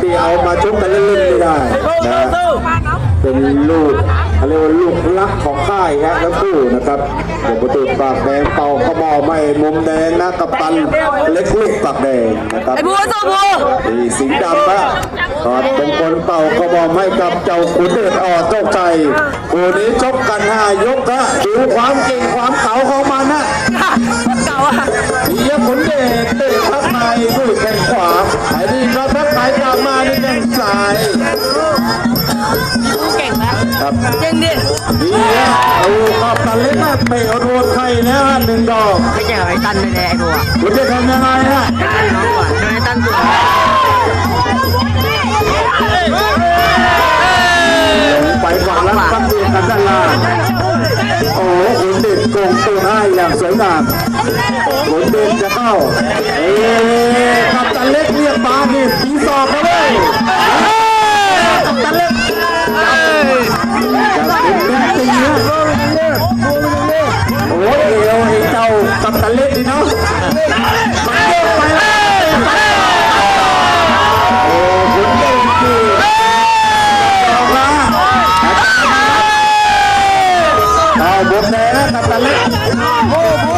ที่เอามาชกกันเล่นๆไม่ได้นะเป็นลูกเขาเรียกว่าลูกรักของค่ายฮะทั้งคู่นะครับเดี๋ยวประตูปากแดงเป่าขมอไม่มุมแดงนะกับตันเล็กลูกปากแดงนะครับไอ้บัวสู้บัวนี่สีดำนะถอดมงคลเป่าขมอให้กับเจ้าขุนเดชออเจ้าใจคู่นี้ชกกันห้ายกนะดูความเก่งความเก๋าของมันนะเก่าอะเฮียขุนเดชเตะทักในด้วยแข้งขวาไอ้นี่ก็ทักไปกลับ ครับเก่งดินี่ฮะเอาขอบตันเล็กนะไม่เอาโดนใครนะฮะหนึ่งดอกไม่ใช่ไอ้ตันเลยไอ้บัวคุณจะทำยังไงฮะไอ้ตันน้องก่อนไอ้ตันตัวลงไปฝั่งละตั้งเรียนกันด้านล่างโอ้โหขุนเดชโกงตัวให้อย่างสวยงามขุนเดชจะเข้าเอ๊ะกับตันเล็กเรีย Talit. Oh,